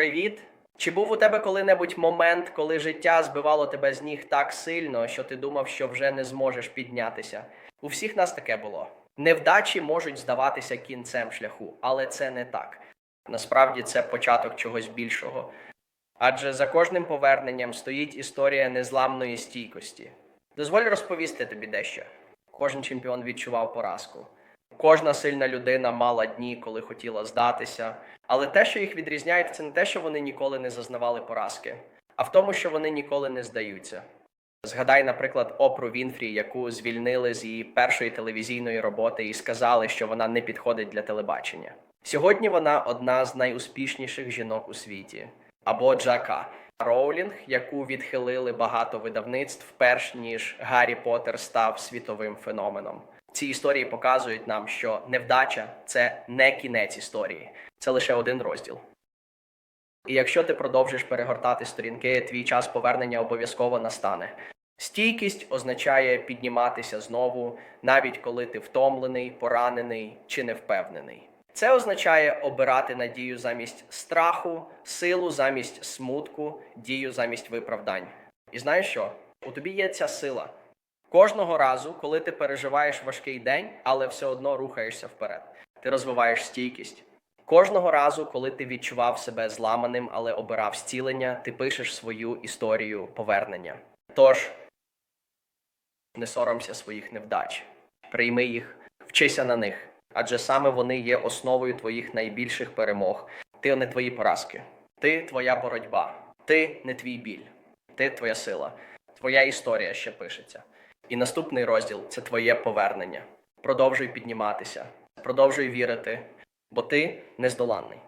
Привіт! Чи був у тебе коли-небудь момент, коли життя збивало тебе з ніг так сильно, що ти думав, що вже не зможеш піднятися? У всіх нас таке було. Невдачі можуть здаватися кінцем шляху, але це не так. Насправді це початок чогось більшого. Адже за кожним поверненням стоїть історія незламної стійкості. Дозволь розповісти тобі дещо. Кожен чемпіон відчував поразку. Кожна сильна людина мала дні, коли хотіла здатися. Але те, що їх відрізняє, це не те, що вони ніколи не зазнавали поразки, а в тому, що вони ніколи не здаються. Згадай, наприклад, Опру Вінфрі, яку звільнили з її першої телевізійної роботи і сказали, що вона не підходить для телебачення. Сьогодні вона одна з найуспішніших жінок у світі. Або Джака Роулінг, яку відхилили багато видавництв, перш ніж Гаррі Поттер став світовим феноменом. Ці історії показують нам, що невдача це не кінець історії, це лише один розділ. І якщо ти продовжиш перегортати сторінки, твій час повернення обов'язково настане. Стійкість означає підніматися знову, навіть коли ти втомлений, поранений чи невпевнений. Це означає обирати надію замість страху, силу замість смутку, дію замість виправдань. І знаєш що? У тобі є ця сила. Кожного разу, коли ти переживаєш важкий день, але все одно рухаєшся вперед, ти розвиваєш стійкість. Кожного разу, коли ти відчував себе зламаним, але обирав зцілення, ти пишеш свою історію повернення. Тож не соромся своїх невдач, прийми їх, вчися на них, адже саме вони є основою твоїх найбільших перемог. Ти не твої поразки, ти твоя боротьба, ти не твій біль, ти твоя сила, твоя історія ще пишеться. І наступний розділ це твоє повернення. Продовжуй підніматися, продовжуй вірити, бо ти нездоланний.